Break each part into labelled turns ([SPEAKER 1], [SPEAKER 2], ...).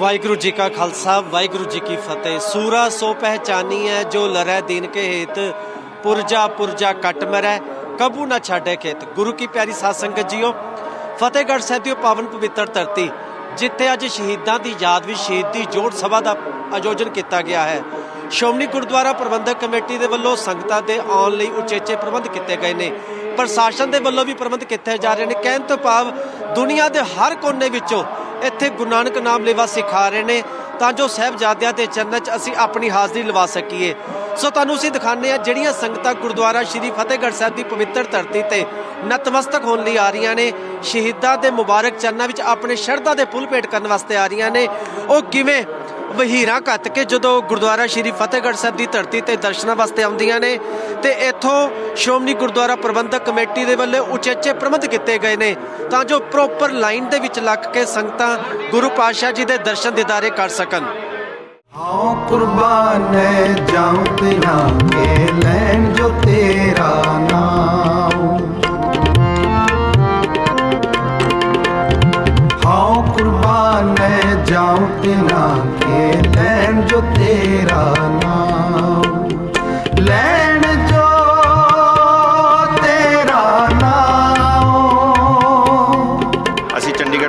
[SPEAKER 1] ਵਾਹਿਗੁਰੂ ਜੀ ਕਾ ਖਾਲਸਾ, ਵਾਹਿਗੁਰੂ ਜੀ ਕੀ ਫਤਿਹ। ਸੂਰਾ ਸੋ ਪਹਿਚਾਨੀ ਹੈ ਜੋ ਲਰੈ ਦਿਨ ਕੇ ਹੇਤ ਪੁਰਜਾ ਪੁਰਜਾ ਕਟ ਮਰੈ, ਕਬੂ ਨਾ ਛਾੜੇ ਖੇਤ। ਗੁਰੂ ਕੀ ਪਿਆਰੀ ਸਾਧ ਸੰਗਤ ਜੀਓ, ਫਤਿਹਗੜ੍ਹ ਸਾਹਿਬ ਦੀ ਪਾਵਨ ਪਵਿੱਤਰ ਧਰਤੀ। ਜਿੱਥੇ ਅੱਜ ਸ਼ਹੀਦਾਂ ਦੀ ਯਾਦ ਵਿੱਚ ਸ਼ਹੀਦੀ ਜੋੜ ਸਭਾ ਦਾ ਆਯੋਜਨ ਕੀਤਾ ਗਿਆ ਹੈ। ਸ਼੍ਰੋਮਣੀ ਗੁਰਦੁਆਰਾ ਪ੍ਰਬੰਧਕ ਕਮੇਟੀ ਦੇ ਵੱਲੋਂ ਸੰਗਤਾਂ ਦੇ ਆਉਣ ਲਈ ਉਚੇਚੇ ਪ੍ਰਬੰਧ ਕੀਤੇ ਗਏ ਨੇ। ਪ੍ਰਸ਼ਾਸਨ ਦੇ ਵੱਲੋਂ ਵੀ ਪ੍ਰਬੰਧ ਕੀਤੇ ਜਾ ਰਹੇ ਨੇ। ਕਹਿਣ ਤੋਂ ਭਾਵ ਦੁਨੀਆ ਦੇ ਹਰ ਕੋਨੇ ਵਿੱਚੋਂ ਇੱਥੇ ਗੁਰੂ ਨਾਨਕ ਨਾਮ ਲੇਵਾ ਸਿਖਾ ਰਹੇ ਨੇ। ਤਾਂ ਜੋ ਸਹਿਬਜ਼ਾਦਿਆਂ ਦੇ ਚਰਨਾਂ 'ਚ ਅਸੀਂ ਆਪਣੀ ਹਾਜ਼ਰੀ ਲਵਾ ਸਕੀਏ। ਸੋ ਤੁਹਾਨੂੰ ਅਸੀਂ ਦਿਖਾਉਂਦੇ ਆ ਜਿਹੜੀਆਂ ਸੰਗਤਾਂ ਗੁਰਦੁਆਰਾ ਸ਼੍ਰੀ ਫਤਿਹਗੜ੍ਹ ਸਾਹਿਬ ਦੀ ਪਵਿੱਤਰ ਧਰਤੀ ਤੇ ਨਤਮਸਤਕ ਹੋਣ ਲਈ ਆ ਰਹੀਆਂ ਨੇ, ਸ਼ਹੀਦਾਂ ਦੇ ਮੁਬਾਰਕ ਚਰਨਾਂ ਵਿੱਚ ਆਪਣੇ ਸ਼ਰਧਾ ਦੇ ਫੁੱਲ ਭੇਟ ਕਰਨ ਵਾਸਤੇ ਆ ਰਹੀਆਂ ਨੇ। ਉਹ ਕਿਵੇਂ ਵਹੀਰਾਂ ਘੱਤ ਕੇ ਜਦੋਂ ਗੁਰਦੁਆਰਾ ਸ਼੍ਰੀ ਫਤਿਹਗੜ੍ਹ ਸਾਹਿਬ ਦੀ ਧਰਤੀ ਤੇ ਦਰਸ਼ਨਾਂ ਵਾਸਤੇ ਆਉਂਦੀਆਂ ਨੇ ਤੇ ਇੱਥੋਂ ਸ਼੍ਰੋਮਣੀ ਗੁਰਦੁਆਰਾ ਪ੍ਰਬੰਧਕ ਕਮੇਟੀ ਦੇ ਵੱਲੋਂ ਉਚੇਚੇ ਪ੍ਰਬੰਧ ਕੀਤੇ ਗਏ ਨੇ, ਤਾਂ ਜੋ ਪ੍ਰੋਪਰ ਲਾਈਨ ਦੇ ਵਿੱਚ ਲੱਗ ਕੇ ਸੰਗਤਾਂ ਗੁਰੂ ਪਾਤਸ਼ਾਹ ਜੀ ਦੇ ਦਰਸ਼ਨ ਦਿਦਾਰੇ ਕਰ ਸਕਣ।
[SPEAKER 2] ਆਉ ਕੁਰਬਾਨੇ ਜਾਉ ਤੇਰਾ ਕੇ ਲੈਣ ਜੋ ਤੇਰਾ ਨਾਮ। ਆਉ ਕੁਰਬਾਨੇ ਜਾਉ ਤੇਰਾ ਕੇ ਲੈਣ ਜੋ ਤੇਰਾ
[SPEAKER 3] ਨਾਮ। ਲੈ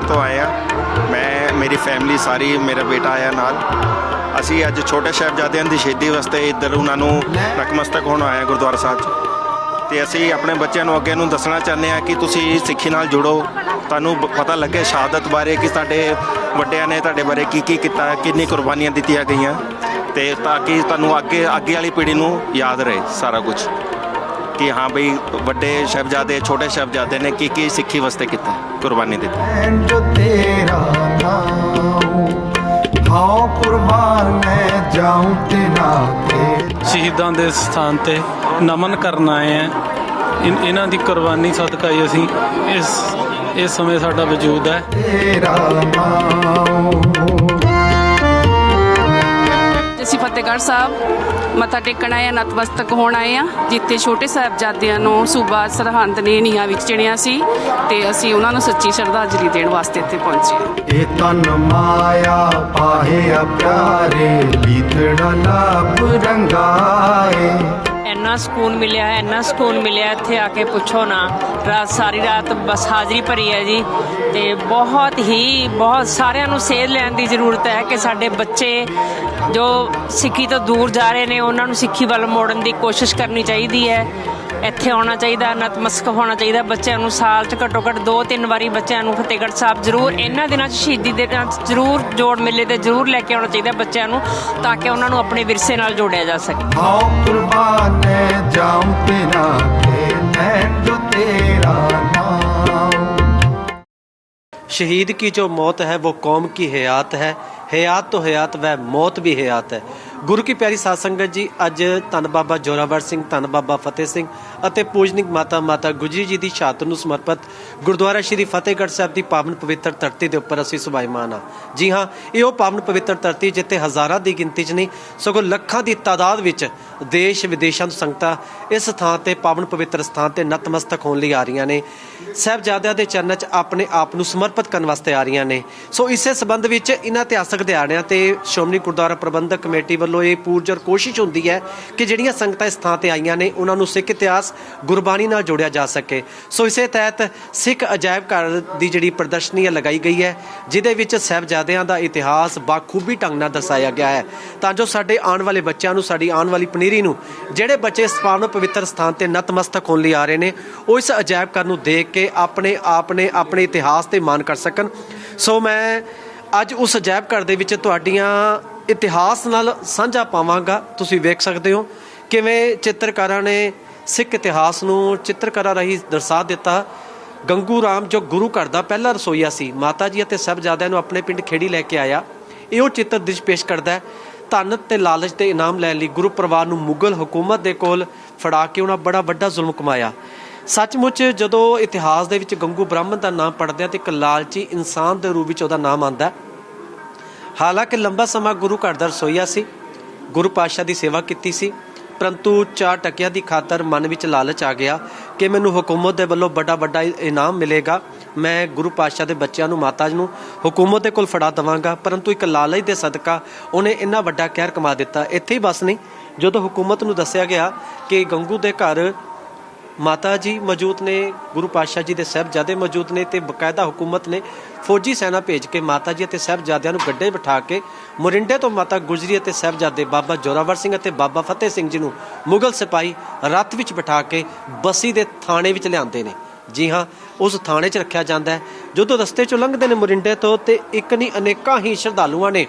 [SPEAKER 3] ਤੋਂ ਆਏ ਆ ਮੈਂ, ਮੇਰੀ ਫੈਮਿਲੀ ਸਾਰੀ, ਮੇਰਾ ਬੇਟਾ ਆਇਆ ਨਾਲ। ਅਸੀਂ ਅੱਜ ਛੋਟੇ ਸਾਹਿਬਜ਼ਾਦਿਆਂ ਦੀ ਸ਼ਹੀਦੀ ਵਾਸਤੇ ਇੱਧਰ ਉਹਨਾਂ ਨੂੰ ਨਕਮਸਤਕ ਹੋਣ ਆਏ ਹਾਂ ਗੁਰਦੁਆਰਾ ਸਾਹਿਬ 'ਚ। ਤੇ ਅਸੀਂ ਆਪਣੇ ਬੱਚਿਆਂ ਨੂੰ ਅੱਗੇ ਨੂੰ ਦੱਸਣਾ ਚਾਹੁੰਦੇ ਹਾਂ ਕਿ ਤੁਸੀਂ ਸਿੱਖੀ ਨਾਲ ਜੁੜੋ। ਤੁਹਾਨੂੰ ਪਤਾ ਲੱਗੇ ਸ਼ਹਾਦਤ ਬਾਰੇ ਕਿ ਸਾਡੇ ਵੱਡਿਆਂ ਨੇ ਤੁਹਾਡੇ ਬਾਰੇ ਕੀ ਕੀ ਕੀਤਾ, ਕਿੰਨੀ ਕੁਰਬਾਨੀਆਂ ਦਿੱਤੀਆਂ ਗਈਆਂ। ਤੇ ਤਾਂ ਕਿ ਤੁਹਾਨੂੰ ਅੱਗੇ ਅੱਗੇ ਵਾਲੀ ਪੀੜ੍ਹੀ ਨੂੰ ਯਾਦ ਰਹੇ ਸਾਰਾ ਕੁਝ। ਕਿ ਹਾਂ ਬਈ, ਵੱਡੇ ਸ਼ਹਿਬਜ਼ਾਦੇ, ਛੋਟੇ ਸ਼ਹਿਬਜ਼ਾਦੇ ਨੇ ਕੀ ਕੀ ਸਿੱਖੀ ਵਾਸਤੇ ਕੀਤਾ, ਕੁਰਬਾਨੀ ਦਿੱਤੀ।
[SPEAKER 2] ਕੁਰਬਾਨ ਮੈਂ ਜਾਉਂ ਤੇਰਾ ਕੇ
[SPEAKER 4] ਸ਼ਹੀਦਾਂ ਦੇ ਸਥਾਨ ਤੇ ਨਮਨ ਕਰਨ ਆਏ ਆ ਇਹਨਾਂ ਦੀ ਕੁਰਬਾਨੀ ਸਦਕਾ ਹੀ ਅਸੀਂ। ਇਸ ਇਸ ਸਮੇਂ ਸਾਡਾ ਵਜੂਦ ਹੈ।
[SPEAKER 5] ਤੇਰਾ ਫਤਿਹਗੜ੍ਹ ਸਾਹਿਬ ਮੱਥਾ ਟੇਕਣ ਆਏ ਆ ਨਤਮਸਤਕ ਹੋਣ ਆਏ ਆ। ਜਿੱਥੇ ਛੋਟੇ ਸਾਹਿਬਜ਼ਾਦਿਆਂ ਨੂੰ ਸੂਬਾ ਸਰਹੰਦ ਨੇ ਨੀਹਾਂ ਵਿੱਚ ਚਿਣਿਆ ਸੀ ਤੇ ਅਸੀਂ ਉਹਨਾਂ ਨੂੰ ਸੱਚੀ ਸ਼ਰਧਾਂਜਲੀ ਦੇਣ ਵਾਸਤੇ ਇੱਥੇ ਪਹੁੰਚੇ
[SPEAKER 2] ਇਹ ਤਨ ਮਾਇਆ ਪਾਹਿਆ ਪਿਆਰੇ ਲੀਤੜਾ ਲਾਭ ਰੰਗਾਏ।
[SPEAKER 6] ਇੰਨਾ ਸਕੂਨ ਮਿਲਿਆ, ਇੰਨਾ ਸਕੂਨ ਮਿਲਿਆ, ਇੱਥੇ ਆ ਕੇ ਪੁੱਛੋ ਨਾ। ਰਾਤ, ਸਾਰੀ ਰਾਤ ਬਸ ਹਾਜ਼ਰੀ ਭਰੀ ਹੈ ਜੀ। ਤੇ ਬਹੁਤ ਹੀ, ਬਹੁਤ ਸਾਰਿਆਂ ਨੂੰ ਸੇਧ ਲੈਣ ਦੀ ਜ਼ਰੂਰਤ ਹੈ ਕਿ ਸਾਡੇ ਬੱਚੇ ਜੋ ਸਿੱਖੀ ਤੋਂ ਦੂਰ ਜਾ ਰਹੇ ਨੇ, ਉਹਨਾਂ ਨੂੰ ਸਿੱਖੀ ਵੱਲ ਮੋੜਨ ਦੀ ਕੋਸ਼ਿਸ਼ ਕਰਨੀ ਚਾਹੀਦੀ ਹੈ। ਇੱਥੇ ਆਉਣਾ ਚਾਹੀਦਾ ਨਤਮਸਤਕ ਹੋਣਾ ਚਾਹੀਦਾ ਬੱਚਿਆਂ ਨੂੰ ਸਾਲ 'ਚ ਘੱਟੋ ਘੱਟ ਦੋ ਤਿੰਨ ਵਾਰੀ ਬੱਚਿਆਂ ਨੂੰ ਫਤਿਹਗੜ੍ਹ ਸਾਹਿਬ ਜ਼ਰੂਰ ਇਹਨਾਂ ਦਿਨਾਂ 'ਚ ਸ਼ਹੀਦੀ ਦੇ ਦਿਨਾਂ 'ਚ ਜ਼ਰੂਰ ਜੋੜ ਮੇਲੇ ਤੇ ਜ਼ਰੂਰ ਲੈ ਕੇ ਆਉਣਾ ਚਾਹੀਦਾ ਬੱਚਿਆਂ ਨੂੰ ਤਾਂ ਕਿ ਉਹਨਾਂ ਨੂੰ ਆਪਣੇ ਵਿਰਸੇ ਨਾਲ ਜੋੜਿਆ ਜਾ ਸਕੇ
[SPEAKER 2] हाँ कुर्बान मैं जाऊं तेरा के लैन जो तेरा नाम
[SPEAKER 1] शहीद की जो मौत है वो कौम की हयात है हयात तो हयात वह मौत भी हयात ਹੈ ਗੁਰੂ ਕੀ ਪਿਆਰੀ ਸਾਧ ਸੰਗਤ ਜੀ, ਅੱਜ ਧੰਨ ਬਾਬਾ ਜੋਰਾਵਰ ਸਿੰਘ, ਧੰਨ ਬਾਬਾ ਫਤਿਹ ਸਿੰਘ ਅਤੇ ਪੂਜਨਿਕ ਮਾਤਾ ਮਾਤਾ ਗੁਜਰੀ ਜੀ ਦੀ ਸ਼ਹਾਦਤ ਨੂੰ ਸਮਰਪਿਤ ਗੁਰਦੁਆਰਾ ਸ਼੍ਰੀ ਫਤਿਹਗੜ੍ਹ ਸਾਹਿਬ ਦੀ ਪਾਵਨ ਪਵਿੱਤਰ ਧਰਤੀ ਦੇ ਉੱਪਰ ਅਸੀਂ ਸੁਭਾਈਮਾਨ ਹਾਂ। ਜੀ ਹਾਂ, ਇਹ ਉਹ ਪਾਵਨ ਪਵਿੱਤਰ ਧਰਤੀ ਜਿੱਥੇ ਹਜ਼ਾਰਾਂ ਦੀ ਗਿਣਤੀ 'ਚ ਨਹੀਂ, ਸਗੋਂ ਲੱਖਾਂ ਦੀ ਤਾਦਾਦ ਵਿੱਚ ਦੇਸ਼ ਵਿਦੇਸ਼ਾਂ ਤੋਂ ਸੰਗਤਾਂ ਇਸ ਥਾਂ ਤੇ ਪਾਵਨ ਪਵਿੱਤਰ ਸਥਾਨ ਤੇ ਨਤਮਸਤਕ ਹੋਣ ਲਈ ਆ ਰਹੀਆਂ ਨੇ। ਸਾਹਿਬਜ਼ਾਦਿਆਂ ਦੇ ਚਰਨਾਂ 'ਚ ਆਪਣੇ ਆਪ ਨੂੰ ਸਮਰਪਿਤ ਕਰਨ ਵਾਸਤੇ ਆ ਰਹੀਆਂ ਨੇ। ਸੋ ਇਸੇ ਸਬੰਧ ਵਿੱਚ ਇਹਨਾਂ ਇਤਿਹਾਸਕ ਦਿਹਾੜਿਆਂ ਤੇ ਸ਼੍ਰੋਮਣੀ ਗੁਰਦੁਆਰਾ ਪ੍ਰਬੰਧਕ ਕਮੇਟੀ ਵੱਲੋਂ ਇਹ ਪੂਰਜਰ ਕੋਸ਼ਿਸ਼ ਹੁੰਦੀ ਹੈ ਕਿ ਜਿਹੜੀਆਂ ਸੰਗਤਾਂ ਇਸ ਥਾਂ ਤੇ ਆਈਆਂ ਨੇ, ਉਹਨਾਂ ਨੂੰ ਸਿੱਖ ਇਤਿਹਾਸ ਗੁਰਬਾਣੀ ਨਾਲ ਜੋੜਿਆ ਜਾ ਸਕੇ। ਸੋ ਇਸੇ ਤਹਿਤ ਸਿੱਖ ਅਜਾਇਬ ਘਰ ਦੀ ਜਿਹੜੀ ਪ੍ਰਦਰਸ਼ਨੀ ਹੈ ਲਗਾਈ ਗਈ ਹੈ, ਜਿਹਦੇ ਵਿੱਚ ਸਾਹਿਬਜ਼ਾਦਿਆਂ ਦਾ ਇਤਿਹਾਸ ਬਾਖੂਬੀ ਢੰਗ ਨਾਲ ਦਰਸਾਇਆ ਗਿਆ ਹੈ। ਤਾਂ ਜੋ ਸਾਡੇ ਆਉਣ ਵਾਲੇ ਬੱਚਿਆਂ ਨੂੰ, ਸਾਡੀ ਆਉਣ ਵਾਲੀ ਪਨੀਰੀ ਨੂੰ, ਜਿਹੜੇ ਬੱਚੇ ਇਸ ਪਾਵਨ ਪਵਿੱਤਰ ਸਥਾਨ ਤੇ ਨਤਮਸਤਕ ਹੋਣ ਲਈ ਆ ਰਹੇ ਨੇ, ਉਹ ਇਸ ਅਜਾਇਬ ਘਰ ਨੂੰ ਦੇਖ ਕੇ ਆਪਣੇ ਆਪ ਨੇ ਆਪਣੇ ਇਤਿਹਾਸ ਤੇ ਮਾਣ ਕਰ ਸਕਣ। ਸੋ ਮੈਂ ਅੱਜ ਉਸ ਅਜਾਇਬ ਘਰ ਦੇ ਵਿੱਚ ਤੁਹਾਡੀਆਂ ਇਤਿਹਾਸ ਨਾਲ ਸਾਂਝਾ ਪਾਵਾਂਗਾ। ਤੁਸੀਂ ਵੇਖ ਸਕਦੇ ਹੋ ਕਿਵੇਂ ਚਿੱਤਰਕਾਰਾਂ ਨੇ ਸਿੱਖ ਇਤਿਹਾਸ ਨੂੰ ਚਿੱਤਰਕਾਰਾਂ ਰਾਹੀਂ ਦਰਸਾ ਦਿੱਤਾ। ਗੰਗੂ ਰਾਮ ਜੋ ਗੁਰੂ ਘਰ ਦਾ ਪਹਿਲਾ ਰਸੋਈਆ ਸੀ, ਮਾਤਾ ਜੀ ਅਤੇ ਸਾਹਿਬਜ਼ਾਦਿਆਂ ਨੂੰ ਆਪਣੇ ਪਿੰਡ ਖੇੜੀ ਲੈ ਕੇ ਆਇਆ। ਇਹ ਉਹ ਚਿੱਤਰ ਦਿਸ਼ ਪੇਸ਼ ਕਰਦਾ ਹੈ। ਧਨ ਤੇ ਲਾਲਚ ਦੇ ਇਨਾਮ ਲੈਣ ਲਈ ਗੁਰੂ ਪਰਿਵਾਰ ਨੂੰ ਮੁਗਲ ਹਕੂਮਤ ਦੇ ਕੋਲ ਫੜਾ ਕੇ ਉਹਨਾਂ ਬੜਾ ਵੱਡਾ ਜ਼ੁਲਮ ਕਮਾਇਆ। ਸੱਚਮੁੱਚ ਜਦੋਂ ਇਤਿਹਾਸ ਦੇ ਵਿੱਚ ਗੰਗੂ ਬ੍ਰਾਹਮਣ ਦਾ ਨਾਮ ਪੜਦੇ ਆ ਤੇ ਇੱਕ ਲਾਲਚੀ ਇਨਸਾਨ ਦੇ ਰੂਪ ਵਿੱਚ ਉਹਦਾ ਨਾਮ ਆਂਦਾ ਹਾਲਾਂਕਿ ਲੰਬਾ ਸਮਾਂ ਗੁਰੂ ਘਰ ਦਾ ਰਸੋਈਆ ਸੀ, ਗੁਰੂ ਪਾਤਸ਼ਾਹ ਦੀ ਸੇਵਾ ਕੀਤੀ ਸੀ, ਪਰੰਤੂ ਚਾਰ ਟਕਿਆਂ ਦੀ ਖਾਤਰ ਮਨ ਵਿੱਚ ਲਾਲਚ ਆ ਗਿਆ ਕਿ ਮੈਨੂੰ ਹਕੂਮਤ ਦੇ ਵੱਲੋਂ ਵੱਡਾ ਵੱਡਾ ਇਨਾਮ ਮਿਲੇਗਾ। ਮੈਂ ਗੁਰੂ ਪਾਤਸ਼ਾਹ ਦੇ ਬੱਚਿਆਂ ਨੂੰ, ਮਾਤਾ ਜੀ ਨੂੰ ਹਕੂਮਤ ਦੇ ਕੋਲ ਫੜਾ ਦਵਾਂਗਾ, ਪਰੰਤੂ ਇੱਕ ਲਾਲਚ ਦੇ ਸਦਕਾ ਉਹਨੇ ਇੰਨਾ ਵੱਡਾ ਕਹਿਰ ਕਮਾ ਦਿੱਤਾ। ਇੱਥੇ ਹੀ ਬਸ ਨਹੀਂ, ਜਦੋਂ ਹਕੂਮਤ ਨੂੰ ਦੱਸਿਆ ਗਿਆ ਕਿ ਗੰਗੂ ਦੇ ਘਰ ਮਾਤਾ ਜੀ ਮੌਜੂਦ ਨੇ, ਗੁਰੂ ਪਾਤਸ਼ਾਹ ਜੀ ਦੇ ਸਾਹਿਬਜ਼ਾਦੇ ਮੌਜੂਦ ਨੇ ਤੇ ਬਕਾਇਦਾ ਹਕੂਮਤ ਨੇ ਫੌਜੀ ਸੈਨਾ ਭੇਜ ਕੇ ਮਾਤਾ ਜੀ ਅਤੇ ਸਾਹਿਬਜ਼ਾਦਿਆਂ ਨੂੰ ਗੱਡੇ ਬਿਠਾ ਕੇ ਮੁਰਿੰਡੇ ਤੋਂ ਮਾਤਾ ਗੁਜਰੀ ਅਤੇ ਸਾਹਿਬਜ਼ਾਦੇ ਬਾਬਾ ਜੋਰਾਵਰ ਸਿੰਘ ਅਤੇ ਬਾਬਾ ਫਤਿਹ ਸਿੰਘ ਜੀ ਨੂੰ ਮੁਗਲ ਸਿਪਾਹੀ ਰੱਥ ਵਿੱਚ ਬਿਠਾ ਕੇ ਬਸੀ ਦੇ ਥਾਣੇ ਵਿੱਚ ਲਿਆਂਦੇ ਨੇ। ਜੀ ਹਾਂ, ਉਸ ਥਾਣੇ 'ਚ ਰੱਖਿਆ ਜਾਂਦਾ ਹੈ। ਜਦੋਂ ਰਸਤੇ 'ਚੋਂ ਲੰਘਦੇ ਨੇ ਮੋਰਿੰਡੇ ਤੋਂ ਤੇ ਇੱਕ ਨਹੀਂ, ਅਨੇਕਾਂ ਹੀ ਸ਼ਰਧਾਲੂਆਂ ਨੇ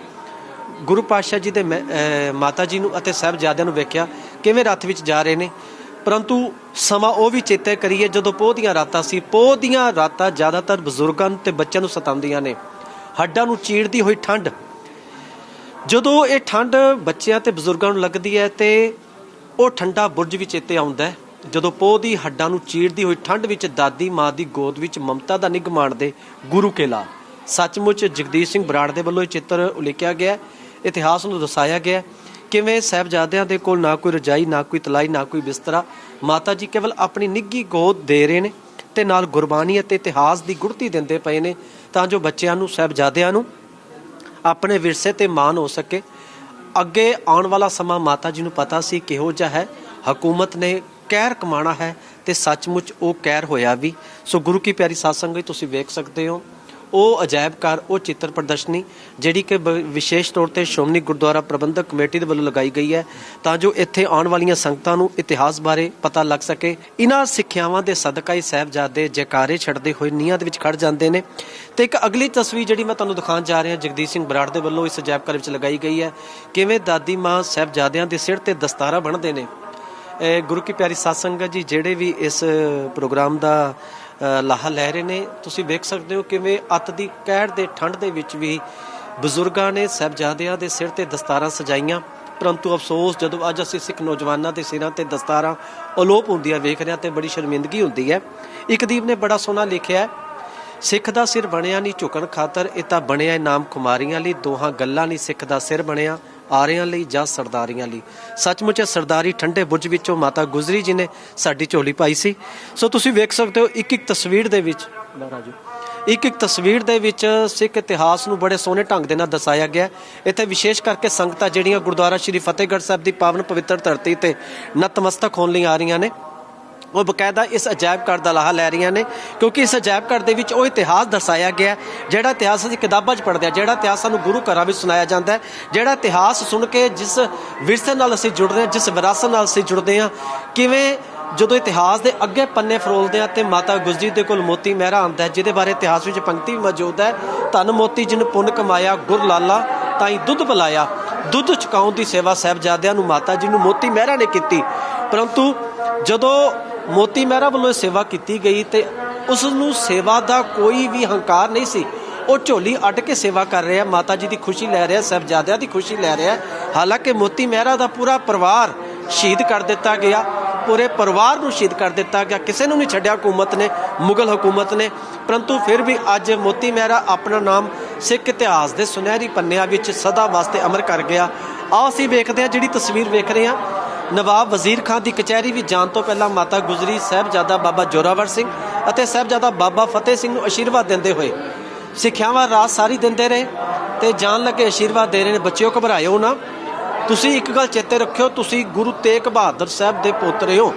[SPEAKER 1] ਗੁਰੂ ਪਾਤਸ਼ਾਹ ਜੀ ਦੇ ਮਹਿ- ਮਾਤਾ ਜੀ ਨੂੰ ਅਤੇ ਸਾਹਿਬਜ਼ਾਦਿਆਂ ਨੂੰ ਵੇਖਿਆ ਕਿਵੇਂ ਰੱਥ ਵਿੱਚ ਜਾ ਰਹੇ ਨੇ। ਪਰੰਤੂ ਸਮਾਂ ਉਹ ਵੀ ਚੇਤੇ ਕਰੀਏ ਜਦੋਂ ਪੋਹ ਦੀਆਂ ਰਾਤਾਂ ਸੀ। ਪੋਹ ਦੀਆਂ ਰਾਤਾਂ ਜ਼ਿਆਦਾਤਰ ਬਜ਼ੁਰਗਾਂ ਨੂੰ ਤੇ ਬੱਚਿਆਂ ਨੂੰ ਸਤਾਉਂਦੀਆਂ ਨੇ। ਹੱਡਾਂ ਨੂੰ ਚੀਰਦੀ ਹੋਈ ਠੰਡ। ਜਦੋਂ ਇਹ ਠੰਡ ਬੱਚਿਆਂ ਤੇ ਬਜ਼ੁਰਗਾਂ ਨੂੰ ਲੱਗਦੀ ਹੈ ਤੇ ਉਹ ਠੰਡਾ ਬੁਰਜ ਵੀ ਚੇਤੇ ਆਉਂਦਾ ਹੈ। ਜਦੋਂ ਪੋਹ ਦੀ ਹੱਡਾਂ ਨੂੰ ਚੀੜਦੀ ਹੋਈ ਠੰਡ ਵਿੱਚ ਦਾਦੀ, ਮਾਂ ਦੀ ਗੋਦ ਵਿੱਚ ਮਮਤਾ ਦਾ ਨਿੱਘ ਮਾਣਦੇ ਗੁਰੂ ਕੇਲਾ। ਸੱਚਮੁੱਚ ਜਗਦੀਸ਼ ਸਿੰਘ ਬਰਾੜ ਦੇ ਵੱਲੋਂ ਇਹ ਚਿੱਤਰ ਉਲੀਕਿਆ ਗਿਆ ਇਤਿਹਾਸ ਨੂੰ ਦਰਸਾਇਆ ਗਿਆ ਕਿਵੇਂ ਸਾਹਿਬਜ਼ਾਦਿਆਂ ਦੇ ਕੋਲ ਨਾ ਕੋਈ ਰਜਾਈ, ਨਾ ਕੋਈ ਤਲਾਈ, ਨਾ ਕੋਈ ਬਿਸਤਰਾ? ਮਾਤਾ ਜੀ ਕੇਵਲ ਆਪਣੀ ਨਿੱਗੀ ਗੋਦ ਦੇ ਰਹੇ ਨੇ ਤੇ ਨਾਲ ਗੁਰਬਾਣੀ ਅਤੇ ਇਤਿਹਾਸ ਦੀ ਗੁੜਤੀ ਦਿੰਦੇ ਪਏ ਨੇ, ਤਾਂ ਜੋ ਬੱਚਿਆਂ ਨੂੰ, ਸਾਹਿਬਜ਼ਾਦਿਆਂ ਨੂੰ ਆਪਣੇ ਵਿਰਸੇ ਤੇ ਮਾਣ ਹੋ ਸਕੇ। ਅੱਗੇ ਆਉਣ ਵਾਲਾ ਸਮਾਂ ਮਾਤਾ ਜੀ ਨੂੰ ਪਤਾ ਸੀ ਕਿਹੋ ਜਿਹਾ ਹੈ। ਹਕੂਮਤ ਨੇ ਕਹਿਰ ਕਮਾਣਾ ਹੈ ਤੇ ਸੱਚਮੁੱਚ ਉਹ ਕਹਿਰ ਹੋਇਆ ਵੀ। ਸੋ ਗੁਰੂ ਕੀ ਪਿਆਰੀ ਸਾਧ ਸੰਗਤ, ਤੁਸੀਂ ਵੇਖ ਸਕਦੇ ਹੋ। ਉਹ ਅਜਾਇਬ ਘਰ ਉਹ ਚਿੱਤਰ ਪ੍ਰਦਰਸ਼ਨੀ ਜਿਹੜੀ ਕਿ ਬ- ਵਿਸ਼ੇਸ਼ ਤੌਰ ਤੇ ਸ਼੍ਰੋਮਣੀ ਗੁਰਦੁਆਰਾ ਪ੍ਰਬੰਧਕ ਕਮੇਟੀ ਦੇ ਵੱਲੋਂ ਲਗਾਈ ਗਈ ਹੈ, ਤਾਂ ਜੋ ਇੱਥੇ ਆਉਣ ਵਾਲੀਆਂ ਸੰਗਤਾਂ ਨੂੰ ਇਤਿਹਾਸ ਬਾਰੇ ਪਤਾ ਲੱਗ ਸਕੇ। ਇਹਨਾਂ ਸਿੱਖਿਆਵਾਂ ਦੇ ਸਦਕਾ ਹੀ ਸਾਹਿਬਜ਼ਾਦੇ ਜੈਕਾਰੇ ਛੱਡਦੇ ਹੋਏ ਨੀਹਾਂ ਦੇ ਵਿੱਚ ਖੜ ਜਾਂਦੇ ਨੇ। ਤੇ ਇੱਕ ਅਗਲੀ ਤਸਵੀਰ ਜਿਹੜੀ ਮੈਂ ਤੁਹਾਨੂੰ ਦਿਖਾਉਣ ਜਾ ਰਿਹਾ, ਜਗਦੀਸ਼ ਸਿੰਘ ਬਰਾੜ ਦੇ ਵੱਲੋਂ ਇਸ ਅਜਾਇਬ ਘਰ ਵਿੱਚ ਲਗਾਈ ਗਈ ਹੈ। ਕਿਵੇਂ ਦਾਦੀ ਮਾਂ ਸਾਹਿਬਜ਼ਾਦਿਆਂ ਦੇ ਸਿਰ ਤੇ ਦਸਤਾਰਾ ਬਣਦੇ ਨੇ। ਗੁਰੂ ਕੀ ਪਿਆਰੀ ਸਾਧ ਸੰਗਤ ਜੀ, ਜਿਹੜੇ ਵੀ ਇਸ ਪ੍ਰੋਗਰਾਮ ਦਾ ਲਾਹਾ ਲੈ ਰਹੇ ਨੇ। ਤੁਸੀਂ ਵੇਖ ਸਕਦੇ ਹੋ ਕਿਵੇਂ ਅੱਤ ਦੀ ਕਹਿੜ ਦੇ ਠੰਡ ਦੇ ਵਿੱਚ ਵੀ ਬਜ਼ੁਰਗਾਂ ਨੇ ਸਾਹਿਬਜ਼ਾਦਿਆਂ ਦੇ ਸਿਰ ਤੇ ਦਸਤਾਰਾਂ ਸਜਾਈਆਂ। ਪਰੰਤੂ ਅਫਸੋਸ, ਜਦੋਂ ਅੱਜ ਅਸੀਂ ਸਿੱਖ ਨੌਜਵਾਨਾਂ ਦੇ ਸਿਰਾਂ ਤੇ ਦਸਤਾਰਾਂ ਅਲੋਪ ਹੁੰਦੀਆਂ ਵੇਖ ਰਹੇ ਹਾਂ ਤੇ ਬੜੀ ਸ਼ਰਮਿੰਦਗੀ ਹੁੰਦੀ ਹੈ। ਇੱਕ ਦੀਪ ਨੇ ਬੜਾ ਸੋਹਣਾ ਲਿਖਿਆ ਹੈ, ਸਿੱਖ ਦਾ ਸਿਰ ਬਣਿਆ ਨਹੀਂ ਝੁਕਣ ਖਾਤਰ, ਇਹ ਤਾਂ ਬਣਿਆ ਏ ਨਾਮ ਕੁਮਾਰੀਆਂ ਲਈ। ਦੋਹਾਂ ਗੱਲਾਂ ਨਹੀਂ ਸਿੱਖ ਦਾ ਸਿਰ ਬਣਿਆ। ਆਰਿਆਂ ਲਈ ਜਾਂ ਸਰਦਾਰੀਆਂ ਲਈ। ਸੱਚਮੁੱਚ ਸਰਦਾਰੀ ਠੰਡੇ ਬੁਰਜ ਵਿੱਚੋਂ ਮਾਤਾ ਗੁਜਰੀ ਜੀ ਨੇ ਸਾਡੀ ਝੋਲੀ ਪਾਈ ਸੀ। ਸੋ ਤੁਸੀਂ ਵੇਖ ਸਕਦੇ ਹੋ ਇੱਕ ਇੱਕ ਤਸਵੀਰ ਦੇ ਵਿੱਚ ਮਹਾਰਾਜੂ ਇੱਕ ਇੱਕ ਤਸਵੀਰ ਦੇ ਵਿੱਚ ਸਿੱਖ ਇਤਿਹਾਸ ਨੂੰ ਬੜੇ ਸੋਹਣੇ ਢੰਗ ਦੇ ਨਾਲ ਦਰਸਾਇਆ ਗਿਆ ਇੱਥੇ ਵਿਸ਼ੇਸ਼ ਕਰਕੇ ਸੰਗਤਾਂ ਜਿਹੜੀਆਂ ਗੁਰਦੁਆਰਾ ਸ਼੍ਰੀ ਫਤਿਹਗੜ੍ਹ ਸਾਹਿਬ ਦੀ ਪਾਵਨ ਪਵਿੱਤਰ ਧਰਤੀ ਤੇ ਨਤਮਸਤਕ ਹੋਣ ਲਈ ਆ ਰਹੀਆਂ ਨੇ। ਉਹ ਬਕਾਇਦਾ ਇਸ ਅਜਾਇਬ ਘਰ ਦਾ ਲਾਹਾ ਲੈ ਰਹੀਆਂ ਨੇ, ਕਿਉਂਕਿ ਇਸ ਅਜਾਇਬ ਘਰ ਦੇ ਵਿੱਚ ਉਹ ਇਤਿਹਾਸ ਦਰਸਾਇਆ ਗਿਆ ਜਿਹੜਾ ਇਤਿਹਾਸ ਅਸੀਂ ਕਿਤਾਬਾਂ 'ਚ ਪੜ੍ਹਦੇ ਆ ਜਿਹੜਾ ਇਤਿਹਾਸ ਸਾਨੂੰ ਗੁਰੂ ਘਰਾਂ ਵਿੱਚ ਸੁਣਾਇਆ ਜਾਂਦਾ ਹੈ, ਜਿਹੜਾ ਇਤਿਹਾਸ ਸੁਣ ਕੇ ਜਿਸ ਵਿਰਸੇ ਨਾਲ ਅਸੀਂ ਜੁੜਦੇ ਹਾਂ, ਜਿਸ ਵਿਰਾਸਤ ਨਾਲ ਅਸੀਂ ਜੁੜਦੇ ਹਾਂ, ਕਿਵੇਂ ਜਦੋਂ ਇਤਿਹਾਸ ਦੇ ਅੱਗੇ ਪੰਨੇ ਫਰੋਲਦੇ ਆ ਤੇ ਮਾਤਾ ਗੁਜਰੀ ਦੇ ਕੋਲ ਮੋਤੀ ਮਹਿਰਾ ਆਉਂਦਾ ਹੈ, ਜਿਹਦੇ ਬਾਰੇ ਇਤਿਹਾਸ ਵਿੱਚ ਪੰਕਤੀ ਮੌਜੂਦ ਹੈ, ਧਨ ਮੋਤੀ ਜਿਨ ਪੁੰਨ ਕਮਾਇਆ, ਗੁਰ ਲਾਲਾ ਤਾਈ ਦੁੱਧ ਪਿਲਾਇਆ, ਦੁੱਧ ਚੁਕਾਉਣ ਦੀ ਸੇਵਾ ਸਾਹਿਬਜ਼ਾਦਿਆਂ ਨੂੰ ਮਾਤਾ ਜੀ ਨੂੰ ਮੋਤੀ ਮਹਿਰਾ ਨੇ ਕੀਤੀ, ਪਰੰਤੂ ਜਦੋਂ ਮੋਤੀ ਮਹਿਰਾ ਵੱਲੋਂ ਸੇਵਾ ਕੀਤੀ ਗਈ ਤੇ ਉਸ ਨੂੰ ਸੇਵਾ ਦਾ ਕੋਈ ਵੀ ਹੰਕਾਰ ਨਹੀਂ ਸੀ। ਉਹ ਝੋਲੀ ਅੱਡ ਕੇ ਸੇਵਾ ਕਰ ਰਿਹਾ, ਮਾਤਾ ਜੀ ਦੀ ਖੁਸ਼ੀ ਲੈ ਰਿਹਾ, ਸਾਹਿਬਜ਼ਾਦਿਆਂ ਦੀ ਖੁਸ਼ੀ ਲੈ ਰਿਹਾ। ਹਾਲਾਂਕਿ ਮੋਤੀ ਮਹਿਰਾ ਦਾ ਪੂਰਾ ਪਰਿਵਾਰ ਸ਼ਹੀਦ ਕਰ ਦਿੱਤਾ ਗਿਆ, ਪੂਰੇ ਪਰਿਵਾਰ ਨੂੰ ਸ਼ਹੀਦ ਕਰ ਦਿੱਤਾ ਗਿਆ। ਕਿਸੇ ਨੂੰ ਨਹੀਂ ਛੱਡਿਆ, ਹਕੂਮਤ ਨੇ, ਮੁਗਲ ਹਕੂਮਤ ਨੇ। ਪਰੰਤੂ ਫਿਰ ਵੀ ਅੱਜ ਮੋਤੀ ਮਹਿਰਾ ਆਪਣਾ ਨਾਮ ਸਿੱਖ ਇਤਿਹਾਸ ਦੇ ਸੁਨਹਿਰੀ ਪੰਨਿਆਂ ਵਿੱਚ ਸਦਾ ਵਾਸਤੇ ਅਮਰ ਕਰ ਗਿਆ। ਆਓ ਅਸੀਂ ਵੇਖਦੇ ਹਾਂ, ਜਿਹੜੀ ਤਸਵੀਰ ਵੇਖ ਰਹੇ ਹਾਂ ਨਵਾਬ ਵਜ਼ੀਰ ਖਾਨ ਦੀ ਕਚਹਿਰੀ ਵੀ ਜਾਣ ਤੋਂ ਪਹਿਲਾਂ ਮਾਤਾ ਗੁਜਰੀ ਸਾਹਿਬਜ਼ਾਦਾ ਬਾਬਾ ਜੋਰਾਵਰ ਸਿੰਘ ਅਤੇ ਸਾਹਿਬਜ਼ਾਦਾ ਬਾਬਾ ਫਤਿਹ ਸਿੰਘ ਨੂੰ ਅਸ਼ੀਰਵਾਦ ਦਿੰਦੇ ਹੋਏ ਸਿੱਖਿਆਵਾਂ ਰਾਤ ਸਾਰੀ ਦਿੰਦੇ ਰਹੇ ਤੇ ਜਾਣ ਲੱਗੇ ਅਸ਼ੀਰਵਾਦ ਦੇ ਰਹੇ ਨੇ। ਬੱਚਿਓ, ਘਬਰਾਇਓ ਨਾ। ਤੁਸੀਂ ਇੱਕ ਗੱਲ ਚੇਤੇ ਰੱਖਿਓ, ਤੁਸੀਂ ਗੁਰੂ ਤੇਗ ਬਹਾਦਰ ਸਾਹਿਬ ਦੇ ਪੋਤਰੇ ਹੋ।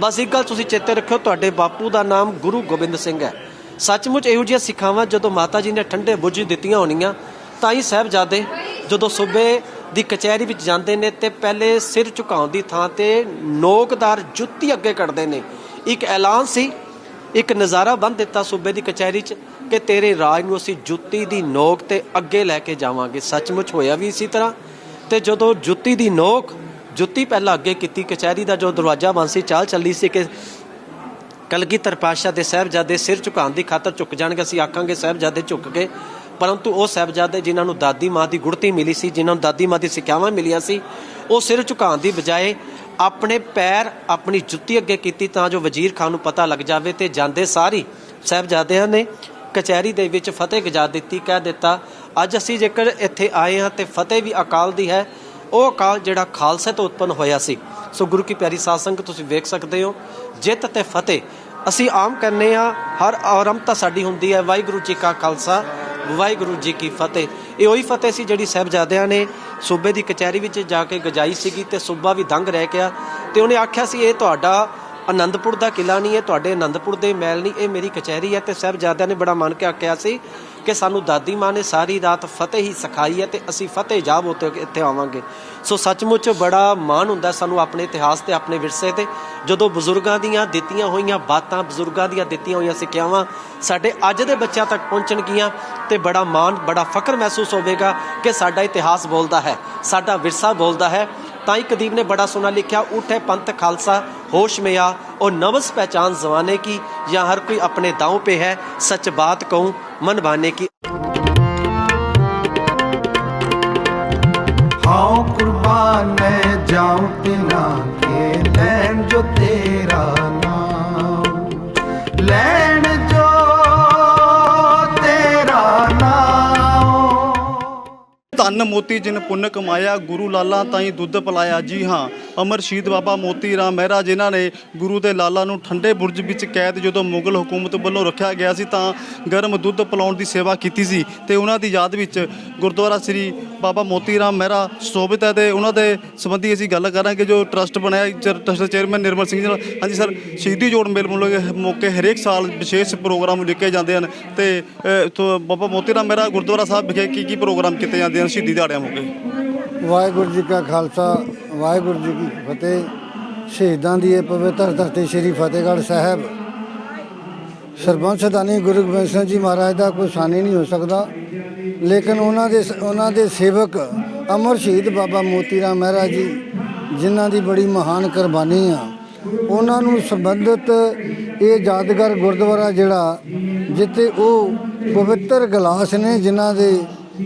[SPEAKER 1] ਬਸ ਇੱਕ ਗੱਲ ਤੁਸੀਂ ਚੇਤੇ ਰੱਖਿਓ, ਤੁਹਾਡੇ ਬਾਪੂ ਦਾ ਨਾਮ ਗੁਰੂ ਗੋਬਿੰਦ ਸਿੰਘ ਹੈ। ਸੱਚਮੁੱਚ ਇਹੋ ਜਿਹੀਆਂ ਸਿੱਖਾਵਾਂ ਜਦੋਂ ਮਾਤਾ ਜੀ ਨੇ ਠੰਡੇ ਬੁੱਝ ਦਿੱਤੀਆਂ ਹੋਣੀਆਂ, ਤਾਂ ਹੀ ਸਾਹਿਬਜ਼ਾਦੇ ਜਦੋਂ ਸੂਬੇ ਦੀ ਕਚਹਿਰੀ ਵਿੱਚ ਜਾਂਦੇ ਨੇ ਤੇ ਪਹਿਲੇ ਸਿਰ ਝੁਕਾਉਣ ਦੀ ਥਾਂ ਤੇ ਨੋਕਦਾਰ ਜੁੱਤੀ ਅੱਗੇ ਕੱਢਦੇ ਨੇ। ਇੱਕ ਐਲਾਨ ਸੀ, ਇੱਕ ਨਜ਼ਾਰਾ ਬੰਨ ਦਿੱਤਾ ਸੂਬੇ ਦੀ ਕਚਹਿਰੀ 'ਚ ਕਿ ਤੇਰੇ ਰਾਜ ਨੂੰ ਅਸੀਂ ਜੁੱਤੀ ਦੀ ਨੋਕ ਤੇ ਅੱਗੇ ਲੈ ਕੇ ਜਾਵਾਂਗੇ। ਸੱਚਮੁੱਚ ਹੋਇਆ ਵੀ ਇਸੇ ਤਰ੍ਹਾਂ। ਤੇ ਜਦੋਂ ਜੁੱਤੀ ਦੀ ਨੋਕ, ਜੁੱਤੀ ਪਹਿਲਾਂ ਅੱਗੇ ਕੀਤੀ, ਕਚਹਿਰੀ ਦਾ ਜੋ ਦਰਵਾਜ਼ਾ ਬੰਦ ਸੀ, ਚਾਲ ਚੱਲੀ ਸੀ ਕਿ ਕਲਗੀਧਰ ਪਾਤਸ਼ਾਹ ਦੇ ਸਾਹਿਬਜ਼ਾਦੇ ਸਿਰ ਝੁਕਾਉਣ ਦੀ ਖਾਤਰ ਝੁਕ ਜਾਣਗੇ, ਅਸੀਂ ਆਖਾਂਗੇ ਸਾਹਿਬਜ਼ਾਦੇ ਝੁਕ ਕੇ ਪਰੰਤੂ ਉਹ ਸਾਹਿਬਜ਼ਾਦੇ ਜਿਨ੍ਹਾਂ ਨੂੰ ਦਾਦੀ ਮਾਂ ਦੀ ਗੁੜਤੀ ਮਿਲੀ ਸੀ, ਜਿਨ੍ਹਾਂ ਨੂੰ ਦਾਦੀ ਮਾਂ ਦੀ ਸਿੱਖਿਆਵਾਂ ਮਿਲੀਆਂ ਸੀ, ਉਹ ਸਿਰ ਝੁਕਾਉਣ ਦੀ ਬਜਾਏ ਆਪਣੇ ਪੈਰ ਆਪਣੀ ਜੁੱਤੀ ਅੱਗੇ ਕੀਤੀ ਤਾਂ ਜੋ ਵਜ਼ੀਰ ਖਾਨ ਨੂੰ ਪਤਾ ਲੱਗ ਜਾਵੇ ਤੇ ਜਾਂਦੇ ਸਾਰੀ ਸਾਹਿਬਜ਼ਾਦਿਆਂ ਨੇ ਕਚਹਿਰੀ ਦੇ ਵਿੱਚ ਫਤਿਹ ਗਜਾ ਦਿੱਤੀ, ਕਹਿ ਦਿੱਤਾ, ਅੱਜ ਅਸੀਂ ਜੇਕਰ ਇੱਥੇ ਆਏ ਹਾਂ ਤੇ ਫਤਿਹ ਵੀ ਅਕਾਲ ਦੀ ਹੈ। ਉਹ ਅਕਾਲ ਜਿਹੜਾ ਖਾਲਸੇ ਤੋਂ ਉਤਪੰਨ ਹੋਇਆ ਸੀ। ਸੋ ਗੁਰੂ ਕੀ ਪਿਆਰੀ ਸਾਧ ਸੰਗਤ, ਤੁਸੀਂ ਵੇਖ ਸਕਦੇ ਹੋ, ਜਿੱਤ ਤੇ ਫਤਿਹ ਅਸੀਂ ਆਮ ਕਰਨੇ ਆ ਹਰ ਆਰੰਭਤਾ ਸਾਡੀ ਹੁੰਦੀ ਹੈ, ਵਾਹਿਗੁਰੂ ਜੀ ਕਾ ਖਾਲਸਾ, ਵਾਹਿਗੁਰੂ ਜੀ ਕੀ ਫਤਿਹ। ਇਹ ਉਹੀ ਫਤਿਹ ਸੀ ਜਿਹੜੀ ਸਾਹਿਬਜ਼ਾਦਿਆਂ ਨੇ ਸੂਬੇ ਦੀ ਕਚਹਿਰੀ ਵਿੱਚ ਜਾ ਕੇ ਗਜਾਈ ਸੀਗੀ ਤੇ ਸੂਬਾ ਵੀ ਦੰਗ ਰਹਿ ਗਿਆ ਤੇ ਉਹਨੇ ਆਖਿਆ ਸੀ, ਇਹ ਤੁਹਾਡਾ ਆਨੰਦਪੁਰ ਦਾ ਕਿਲਾ ਨਹੀਂ ਹੈ ਤੁਹਾਡੇ ਆਨੰਦਪੁਰ ਦੇ ਮਹਿਲ ਨਹੀਂ, ਇਹ ਮੇਰੀ ਕਚਹਿਰੀ ਹੈ ਤੇ ਸਾਹਿਬਜ਼ਾਦਿਆਂ ਨੇ ਬੜਾ ਮੰਨ ਕੇ ਆਖਿਆ ਸੀ ਕਿ ਸਾਨੂੰ ਦਾਦੀ ਮਾਂ ਨੇ ਸਾਰੀ ਰਾਤ ਫਤਿਹ ਹੀ ਸਿਖਾਈ ਹੈ ਤੇ ਅਸੀਂ ਫਤਿਹ ਜਾਬ ਉੱਤੇ ਇੱਥੇ ਆਵਾਂਗੇ। ਸੋ ਸੱਚਮੁੱਚ ਬੜਾ ਮਾਣ ਹੁੰਦਾ ਸਾਨੂੰ ਆਪਣੇ ਇਤਿਹਾਸ ਤੇ, ਆਪਣੇ ਵਿਰਸੇ ਤੇ। ਜਦੋਂ ਬਜ਼ੁਰਗਾਂ ਦੀਆਂ ਦਿੱਤੀਆਂ ਹੋਈਆਂ ਬਾਤਾਂ, ਬਜ਼ੁਰਗਾਂ ਦੀਆਂ ਦਿੱਤੀਆਂ ਹੋਈਆਂ ਸਿੱਖਿਆਵਾਂ ਸਾਡੇ ਅੱਜ ਦੇ ਬੱਚਿਆਂ ਤੱਕ ਪਹੁੰਚਣਗੀਆਂ ਤੇ ਬੜਾ ਮਾਣ, ਬੜਾ ਫਖਰ ਮਹਿਸੂਸ ਹੋਵੇਗਾ ਕਿ ਸਾਡਾ ਇਤਿਹਾਸ ਬੋਲਦਾ ਹੈ, ਸਾਡਾ ਵਿਰਸਾ ਬੋਲਦਾ ਹੈ। ਤਾਂ ਹੀ ਕਦੀਮ ਨੇ ਬੜਾ ਸੋਹਣਾ ਲਿਖਿਆ ਉਠੇ ਪੰਥ ਖਾਲਸਾ ਹੋਸ਼ में आ और नवस पहचान जमाने की या हर कोई अपने दांव पे है सच बात कहूँ मन भाने की
[SPEAKER 2] हाँ कुर्बान मैं जाऊं तिना के लैन जो तेरा
[SPEAKER 7] ਧੰਨ ਮੋਤੀ ਜਿਨ ਪੁੰਨ ਕਮਾਇਆ ਗੁਰੂ ਲਾਲਾ ਤਾਈ ਦੁੱਧ ਪਿਲਾਇਆ। ਜੀ ਹਾਂ ਅਮਰ ਸ਼ਹੀਦ ਬਾਬਾ ਮੋਤੀ ਰਾਮ ਮਹਿਰਾ, ਜਿਨ੍ਹਾਂ ਨੇ ਗੁਰੂ ਦੇ ਲਾਲਾ ਨੂੰ ਠੰਡੇ ਬੁਰਜ ਵਿੱਚ ਕੈਦ ਜਦੋਂ ਮੁਗਲ ਹਕੂਮਤ ਵੱਲੋਂ ਰੱਖਿਆ ਗਿਆ ਸੀ ਤਾਂ ਗਰਮ ਦੁੱਧ ਪਿਲਾਉਣ ਦੀ ਸੇਵਾ ਕੀਤੀ ਸੀ ਤੇ ਉਹਨਾਂ ਦੀ ਯਾਦ ਵਿੱਚ ਗੁਰਦੁਆਰਾ ਸ੍ਰੀ ਬਾਬਾ ਮੋਤੀ ਰਾਮ ਮਹਿਰਾ ਸੋਭਿਤ ਹੈ ਤੇ ਉਹਨਾਂ ਦੇ ਸੰਬੰਧੀ ਅਸੀਂ ਗੱਲ ਕਰਾਂਗੇ ਜੋ ਟਰਸਟ ਬਣਾਇਆ ਚਰ- ਟਰਸਟ ਚੇਅਰਮੈਨ ਨਿਰਮਲ ਸਿੰਘ ਜੀ ਨਾਲ। ਹਾਂਜੀ ਸਰ, ਸ਼ਹੀਦੀ ਜੋੜ ਮੇਲ ਮੁਲਕ ਮੌਕੇ ਹਰੇਕ ਸਾਲ ਵਿਸ਼ੇਸ਼ ਪ੍ਰੋਗਰਾਮ ਲਿਖੇ ਜਾਂਦੇ ਹਨ ਤੇ ਬਾਬਾ ਮੋਤੀ ਰਾਮ ਮਹਿਰਾ ਗੁਰਦੁਆਰਾ ਸਾਹਿਬ ਵਿਖੇ ਕੀ ਕੀ ਪ੍ਰੋਗਰਾਮ ਕੀਤੇ ਜਾਂਦੇ ਹਨ ਸ਼ਹੀਦੀ ਦਿਹਾੜਿਆਂ ਮੌਕੇ?
[SPEAKER 8] ਵਾਹਿਗੁਰੂ ਜੀ ਕਾ ਖਾਲਸਾ, ਵਾਹਿਗੁਰੂ ਜੀ ਕੀ ਫਤਿਹ। ਸ਼ਹੀਦਾਂ ਦੀ ਇਹ ਪਵਿੱਤਰ ਧਰਤੀ ਸ੍ਰੀ ਫਤਿਹਗੜ੍ਹ ਸਾਹਿਬ। ਸਰਬੰਸ ਦਾਨੀ ਗੁਰੂ ਗੋਬਿੰਦ ਸਿੰਘ ਜੀ ਮਹਾਰਾਜ ਦਾ ਕੋਈ ਸਾਨੀ ਨਹੀਂ ਹੋ ਸਕਦਾ। ਲੇਕਿਨ ਉਹਨਾਂ ਦੇ ਉਹਨਾਂ ਦੇ ਸੇਵਕ ਅਮਰ ਸ਼ਹੀਦ ਬਾਬਾ ਮੋਤੀ ਰਾਮ ਮਹਿਰਾ ਜੀ, ਜਿਨ੍ਹਾਂ ਦੀ ਬੜੀ ਮਹਾਨ ਕੁਰਬਾਨੀ ਆ। ਉਹਨਾਂ ਨੂੰ ਸੰਬੰਧਿਤ ਇਹ ਯਾਦਗਾਰ ਗੁਰਦੁਆਰਾ ਜਿਹੜਾ, ਜਿੱਥੇ ਉਹ ਪਵਿੱਤਰ ਗਲਾਸ ਨੇ, ਜਿਨ੍ਹਾਂ ਦੇ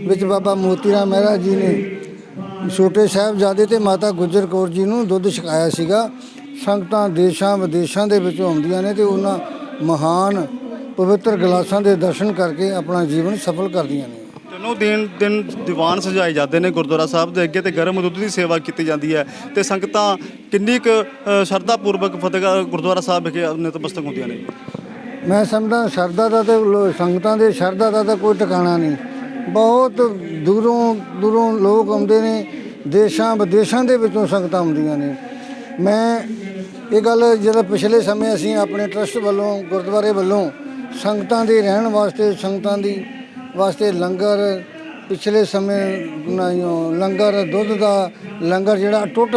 [SPEAKER 8] ਵਿੱਚ ਬਾਬਾ ਮੋਤੀ ਰਾਮ ਮਹਿਰਾ ਜੀ ਨੇ ਛੋਟੇ ਸਾਹਿਬਜ਼ਾਦੇ ਤੇ ਮਾਤਾ ਗੁਜਰ ਕੌਰ ਜੀ ਨੂੰ ਦੁੱਧ ਛਕਾਇਆ ਸੀਗਾ। ਸੰਗਤਾਂ ਦੇਸ਼ਾਂ ਵਿਦੇਸ਼ਾਂ ਦੇ ਵਿੱਚੋਂ ਆਉਂਦੀਆਂ ਨੇ ਤੇ ਉਹਨਾਂ ਮਹਾਨ ਪਵਿੱਤਰ ਗਲਾਸਾਂ ਦੇ ਦਰਸ਼ਨ ਕਰਕੇ ਆਪਣਾ ਜੀਵਨ ਸਫਲ ਕਰਦੀਆਂ ਨੇ।
[SPEAKER 7] ਤਿੰਨੋਂ ਦਿਨ ਦਿਨ ਦੀਵਾਨ ਸਜਾਏ ਜਾਂਦੇ ਨੇ ਗੁਰਦੁਆਰਾ ਸਾਹਿਬ ਦੇ ਅੱਗੇ ਤੇ ਗਰਮ ਦੁੱਧ ਦੀ ਸੇਵਾ ਕੀਤੀ ਜਾਂਦੀ ਹੈ ਤੇ ਸੰਗਤਾਂ ਕਿੰਨੀ ਕੁ ਅ, ਸ਼ਰਧਾ ਪੂਰਵਕ ਫਤਿਹਗੜ੍ਹ ਗੁਰਦੁਆਰਾ ਸਾਹਿਬ ਵਿਖੇ ਨਤਮਸਤਕ ਹੁੰਦੀਆਂ ਨੇ?
[SPEAKER 8] ਮੈਂ ਸਮਝਦਾ ਸ਼ਰਧਾ ਦਾ ਤੇ ਲੋ- ਸੰਗਤਾਂ ਦੇ ਸ਼ਰਧਾ ਦਾ ਤਾਂ ਕੋਈ ਟਿਕਾਣਾ ਨਹੀਂ। ਬਹੁਤ ਦੂਰੋਂ ਦੂਰੋਂ ਲੋਕ ਆਉਂਦੇ ਨੇ, ਦੇਸ਼ਾਂ ਵਿਦੇਸ਼ਾਂ ਦੇ ਵਿੱਚੋਂ ਸੰਗਤਾਂ ਆਉਂਦੀਆਂ ਨੇ। ਮੈਂ ਇਹ ਗੱਲ ਜਦੋਂ ਪਿਛਲੇ ਸਮੇਂ ਅਸੀਂ ਆਪਣੇ ਟਰਸਟ ਵੱਲੋਂ, ਗੁਰਦੁਆਰੇ ਵੱਲੋਂ ਸੰਗਤਾਂ ਦੇ ਰਹਿਣ ਵਾਸਤੇ, ਸੰਗਤਾਂ ਦੀ ਵਾਸਤੇ ਲੰਗਰ ਪਿਛਲੇ ਸਮੇਂ ਲੰਗਰ, ਦੁੱਧ ਦਾ ਲੰਗਰ ਜਿਹੜਾ ਟੁੱਟ